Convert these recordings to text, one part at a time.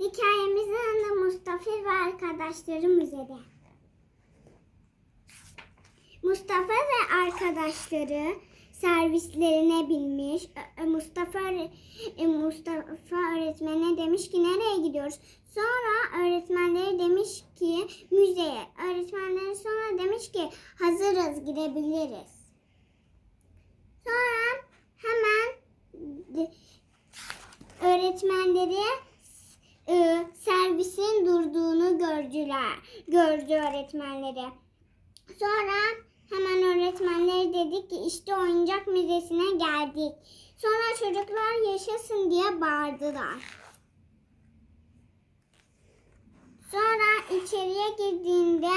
Hikayemizin adı Mustafa ve arkadaşları müzede. Mustafa ve arkadaşları servislerine binmiş. Ö- ö- Mustafa e, Mustafa öğretmene demiş ki nereye gidiyoruz? Sonra öğretmenleri demiş ki müzeye. Öğretmenleri sonra demiş ki hazırız gidebiliriz. Sonra hemen öğretmenleri e, servisin durduğunu gördüler. Gördü öğretmenleri. Sonra hemen öğretmenleri dedi ki işte oyuncak müzesine geldik. Sonra çocuklar yaşasın diye bağırdılar. Sonra içeriye girdiğinde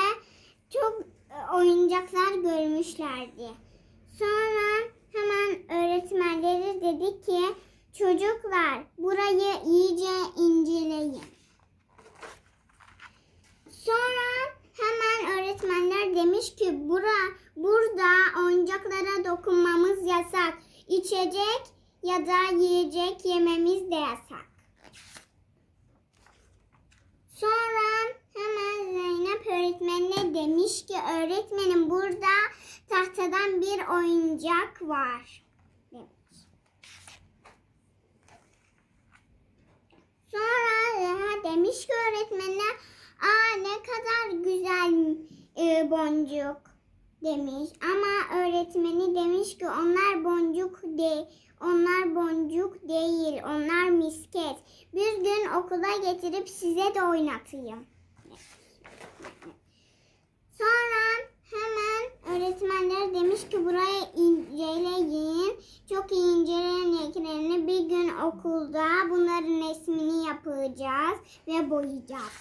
çok e, oyuncaklar görmüşlerdi. Sonra hemen öğretmenleri dedi ki çocuklar burayı iyice inceleyin. Sonra hemen öğretmenler demiş ki bura burada oyuncaklara dokunmamız yasak. İçecek ya da yiyecek yememiz de yasak. Sonra hemen Zeynep öğretmenine demiş ki öğretmenim burada tahtadan bir oyuncak var. Sonra Reha demiş ki öğretmenine aa ne kadar güzel e, boncuk demiş. Ama öğretmeni demiş ki onlar boncuk değil. Onlar boncuk değil. Onlar misket. Bir gün okula getirip size de oynatayım. Sonra hemen öğretmenler demiş ki buraya inceleyin. Çok iyi inceleyin renklerini. Bir gün okulda bunların resmini yapacağız ve boyayacağız.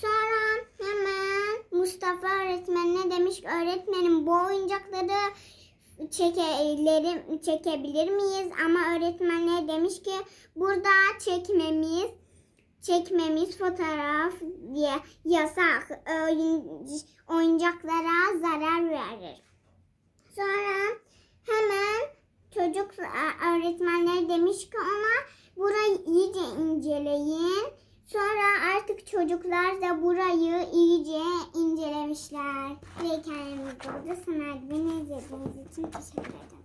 Sonra Mustafa öğretmenine demiş ki öğretmenim bu oyuncakları çekelim, çekebilir miyiz? Ama öğretmenler demiş ki burada çekmemiz çekmemiz fotoğraf diye yasak. Oyun- oyuncaklara zarar verir. Sonra hemen çocuk öğretmenler demiş ki ona burayı iyice inceleyin. Sonra artık çocuklar da burayı iyice incelemişler. Ve hikayemiz burada sona. Beni izlediğiniz için teşekkür ederim.